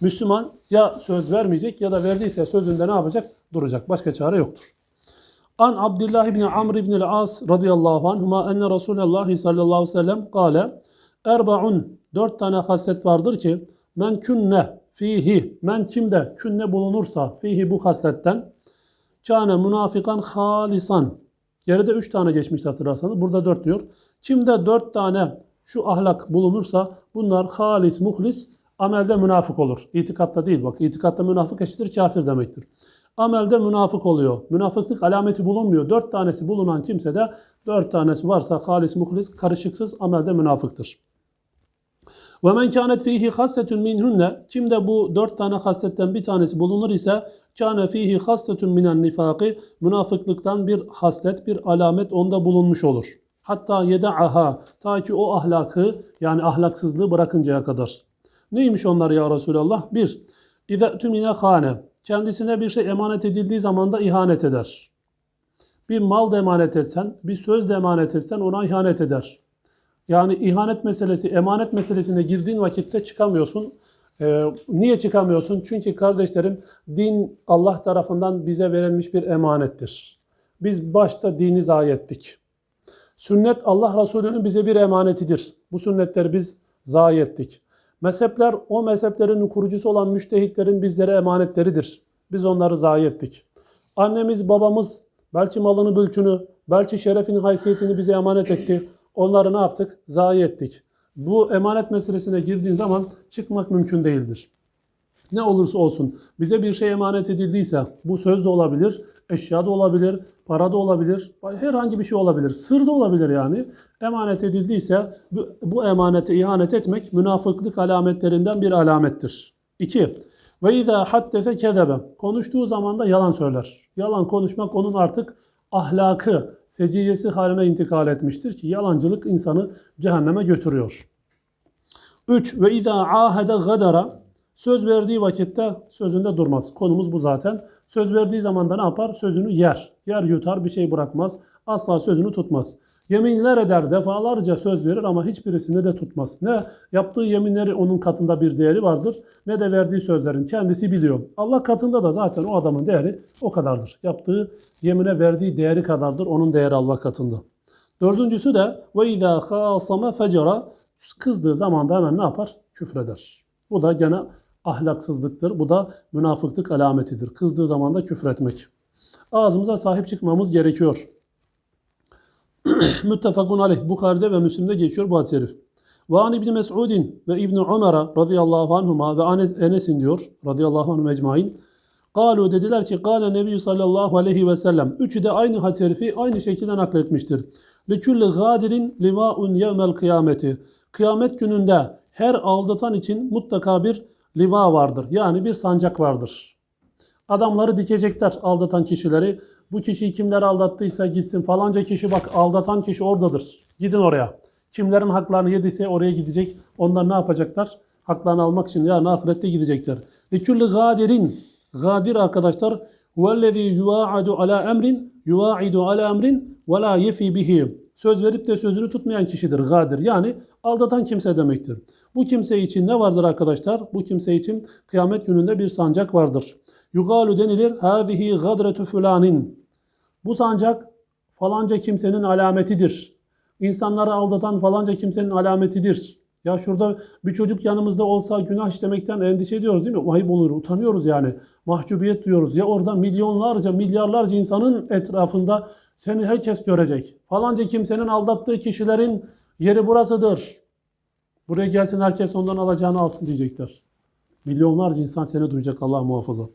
Müslüman ya söz vermeyecek ya da verdiyse sözünde ne yapacak? Duracak. Başka çare yoktur. An Abdullah ibn Amr ibn al-As radıyallahu anhuma enne Resulullah sallallahu aleyhi ve sellem kâle Erbaun dört tane haslet vardır ki men künne fihi men kimde künne bulunursa fihi bu hasletten kâne münafikan halisan geride üç tane geçmişti hatırlarsanız burada dört diyor. Kimde dört tane şu ahlak bulunursa bunlar halis muhlis amelde münafık olur. İtikatta değil bak itikatta münafık eşittir kafir demektir. Amelde münafık oluyor. Münafıklık alameti bulunmuyor. Dört tanesi bulunan kimse de dört tanesi varsa halis muhlis karışıksız amelde münafıktır. Ve men kânet fihi hassetun minhunne kimde bu dört tane hasletten bir tanesi bulunur ise kâne fihi hassetun minen nifaki münafıklıktan bir haslet bir alamet onda bulunmuş olur. Hatta yeda'aha ta ki o ahlakı yani ahlaksızlığı bırakıncaya kadar. Neymiş onlar ya Resulallah? Bir, İze tümine hane. Kendisine bir şey emanet edildiği zaman da ihanet eder. Bir mal da emanet etsen, bir söz de emanet etsen ona ihanet eder. Yani ihanet meselesi, emanet meselesine girdiğin vakitte çıkamıyorsun. Ee, niye çıkamıyorsun? Çünkü kardeşlerim din Allah tarafından bize verilmiş bir emanettir. Biz başta dini zayi ettik. Sünnet Allah Resulü'nün bize bir emanetidir. Bu sünnetleri biz zayi ettik. Mezhepler o mezheplerin kurucusu olan müştehitlerin bizlere emanetleridir. Biz onları zayi ettik. Annemiz, babamız belki malını, mülkünü, belki şerefini, haysiyetini bize emanet etti. Onları ne yaptık? Zayi ettik. Bu emanet meselesine girdiğin zaman çıkmak mümkün değildir. Ne olursa olsun bize bir şey emanet edildiyse bu söz de olabilir, eşya da olabilir, para da olabilir, herhangi bir şey olabilir, sır da olabilir yani. Emanet edildiyse bu, bu emanete ihanet etmek münafıklık alametlerinden bir alamettir. 2. Ve izâ haddese kezebe. Konuştuğu zaman da yalan söyler. Yalan konuşmak onun artık ahlakı, seciyesi haline intikal etmiştir ki yalancılık insanı cehenneme götürüyor. 3. Ve izâ ahede gadara. Söz verdiği vakitte sözünde durmaz. Konumuz bu zaten. Söz verdiği zaman da ne yapar? Sözünü yer. Yer yutar, bir şey bırakmaz. Asla sözünü tutmaz. Yeminler eder, defalarca söz verir ama hiçbirisinde de tutmaz. Ne yaptığı yeminleri onun katında bir değeri vardır ne de verdiği sözlerin kendisi biliyor. Allah katında da zaten o adamın değeri o kadardır. Yaptığı yemine verdiği değeri kadardır onun değeri Allah katında. Dördüncüsü de ve izâ khâsama fecera kızdığı zaman da hemen ne yapar? Küfreder. Bu da gene ahlaksızlıktır. Bu da münafıklık alametidir. Kızdığı zaman da küfretmek. Ağzımıza sahip çıkmamız gerekiyor. Müttefakun aleyh. Bukhari'de ve Müslim'de geçiyor bu hadis-i şerif. Ve an İbni Mes'udin ve İbni Umar'a radıyallahu anhuma ve Enes'in diyor radıyallahu anhum ecmain. Galu dediler ki Gale Nebi sallallahu aleyhi ve sellem. Üçü de aynı hadis-i şerifi aynı şekilde nakletmiştir. Likülli gadirin livaun yevmel kıyameti. Kıyamet gününde her aldatan için mutlaka bir liva vardır. Yani bir sancak vardır. Adamları dikecekler aldatan kişileri. Bu kişiyi kimler aldattıysa gitsin falanca kişi bak aldatan kişi oradadır. Gidin oraya. Kimlerin haklarını yediyse oraya gidecek. Onlar ne yapacaklar? Haklarını almak için yarın ahirette gidecekler. Likülli gadirin. Gadir arkadaşlar. Huvellezî yuvaadu ala emrin yuvaidu ala emrin ve yefi bihi. Söz verip de sözünü tutmayan kişidir gadir. Yani aldatan kimse demektir. Bu kimse için ne vardır arkadaşlar? Bu kimse için kıyamet gününde bir sancak vardır. Yugalu denilir. Hâzihi gadretu fulanin. Bu sancak falanca kimsenin alametidir. İnsanları aldatan falanca kimsenin alametidir. Ya şurada bir çocuk yanımızda olsa günah işlemekten endişe ediyoruz değil mi? Ayıp olur, utanıyoruz yani. Mahcubiyet duyuyoruz. Ya orada milyonlarca, milyarlarca insanın etrafında seni herkes görecek. Falanca kimsenin aldattığı kişilerin yeri burasıdır. Buraya gelsin herkes ondan alacağını alsın diyecekler. Milyonlarca insan seni duyacak Allah muhafaza.